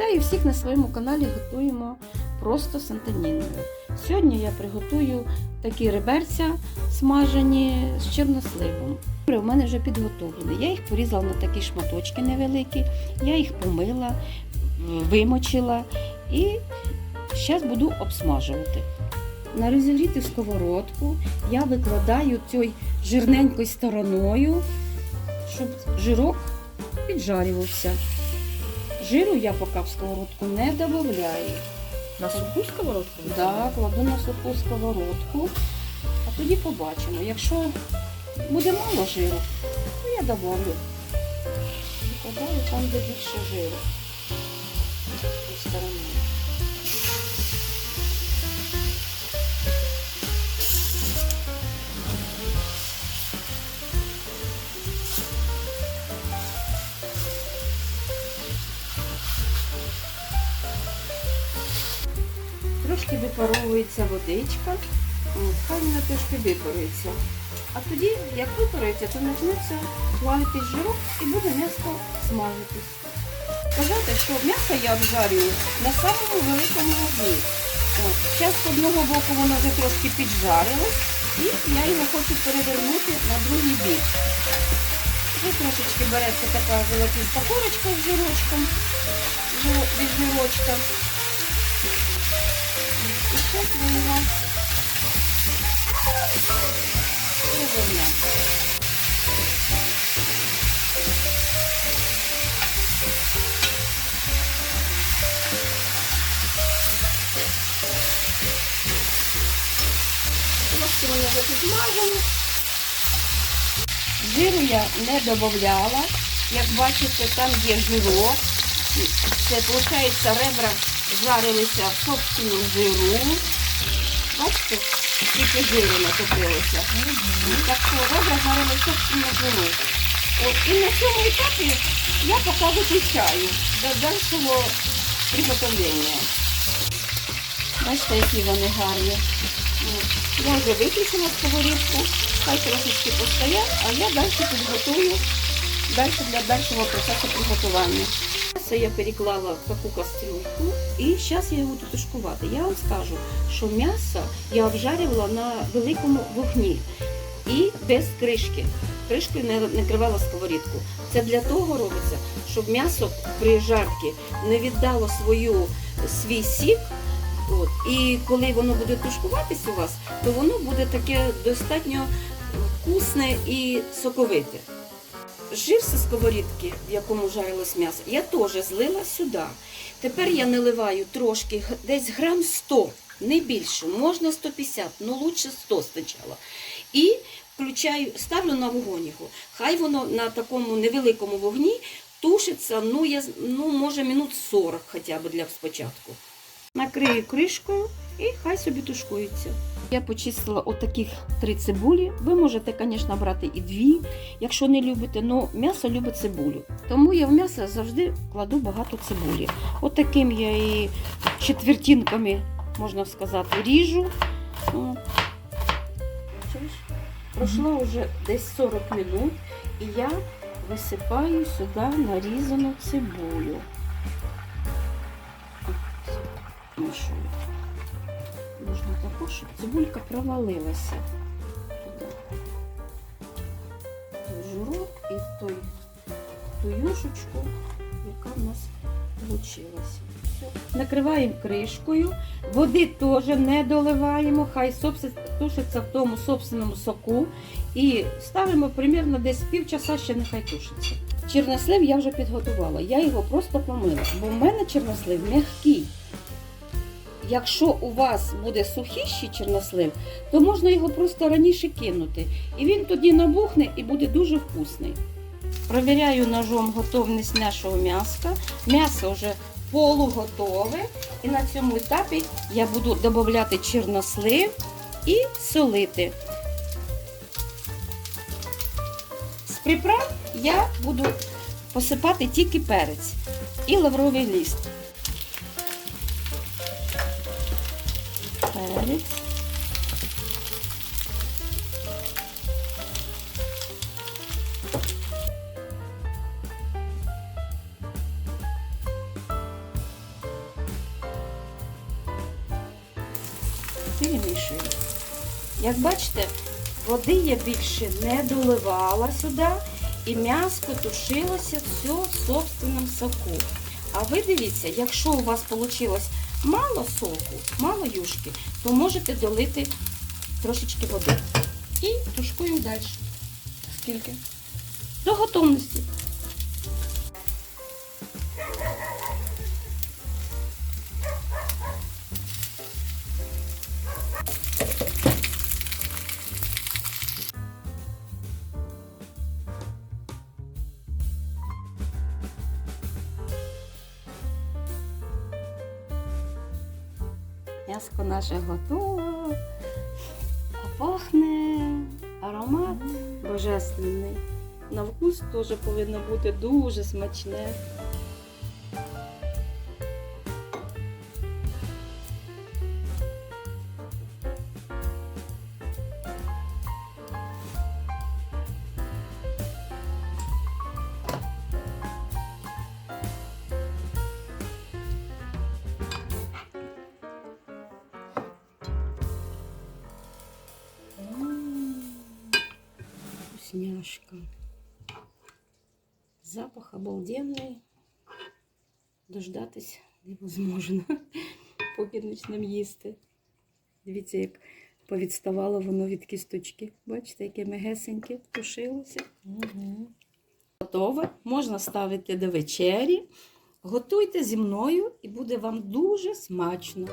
Вітаю всіх на своєму каналі готуємо просто з антоніною. Сьогодні я приготую такі реберця смажені з чорносливом. У мене вже підготовлені. Я їх порізала на такі шматочки невеликі, я їх помила, вимочила і зараз буду обсмажувати. На розігріту сковородку я викладаю цією жирненькою стороною, щоб жирок піджарювався. Жиру я поки в сковородку не додаю. На суху сковородку? Да, кладу на суху сковородку, а тоді побачимо. Якщо буде мало жиру, то я добавлю. Викладаю там, де більше жиру. З сторони. Випаровується водичка. Хай вона трошки випарується. А тоді, як випарується, то почнеться плавитись жирок і буде м'ясо смажитись. Сказати, що м'ясо я обжарюю на самому великому вогні. Зараз з одного боку воно вже трошки піджарилось, і я його хочу перевернути на другий бік. Вже трошечки береться така золотиста корочка з жирочком, від жирочка. І ми його перевернемо. Трошки воно вже підмажено. Жиру я не додавала. Як бачите, там є жирок. Це, виходить, ребра жарилися в собственному жиру. Бачите, скільки жиру накопилося. Так що ребра жарили в собственному жиру. От, і на цьому етапі я поки виключаю до дальшого приготовлення. Бачите, які вони гарні. Я вже виключила сковорідку, хай трошечки постоять, а я далі підготую далі для дальшого процесу приготування. Це я переклала в таку кастрюльку і зараз я його буду тушкувати. Я вам скажу, що м'ясо я обжарювала на великому вогні і без кришки. Кришкою не накривала сковорідку. Це для того робиться, щоб м'ясо при жарці не віддало свою, свій сік. От. І коли воно буде тушкуватись у вас, то воно буде таке достатньо вкусне і соковите. Жир зі сковорідки, в якому жарилось м'ясо, я теж злила сюди. Тепер я наливаю трошки, десь грам 100, не більше, можна 150, ну лучше 100 спочатку. І включаю, ставлю на вогонь його. Хай воно на такому невеликому вогні тушиться, ну, я, ну може минут 40 хоча б для спочатку. Накрию кришкою і хай собі тушкується. Я почистила отаких три цибулі. Ви можете, звісно, брати і дві, якщо не любите, але м'ясо любить цибулю. Тому я в м'ясо завжди кладу багато цибулі. Отаким я і четвертинками, можна сказати, ріжу. Пройшло вже десь 40 минут, і я висипаю сюди нарізану цибулю. Мішую. Можна також, щоб цибулька провалилася жирок і той, ту юшечку, яка в нас вийшла. Накриваємо кришкою, води теж не доливаємо, хай тушиться в тому собственному соку. І ставимо примерно десь півчаса, ще нехай тушиться. Чорнослив я вже підготувала, я його просто помила, бо в мене чорнослив м'який. Якщо у вас буде сухіший чорнослив, то можна його просто раніше кинути. І він тоді набухне і буде дуже вкусний. Провіряю ножом готовність нашого м'яска. М'ясо вже полуготове. І на цьому етапі я буду додати чорнослив і солити. З приправ я буду посипати тільки перець і лавровий ліст. перець. Перемішую. Як бачите, води я більше не доливала сюди і м'яско тушилося все в собственному соку. А ви дивіться, якщо у вас вийшло мало соку, мало юшки, то можете долити трошечки води. І тушкуємо далі. Скільки? До готовності. М'яско наше готове. Пахне аромат божественний. На вкус теж повинно бути дуже смачне. Вкусняшка. Запах обалденний. Дождатись невозможно, поки почнемо їсти. Дивіться, як повідставало воно від кісточки. Бачите, яке мегесеньке тушилося. Угу. Готове. Можна ставити до вечері. Готуйте зі мною і буде вам дуже смачно.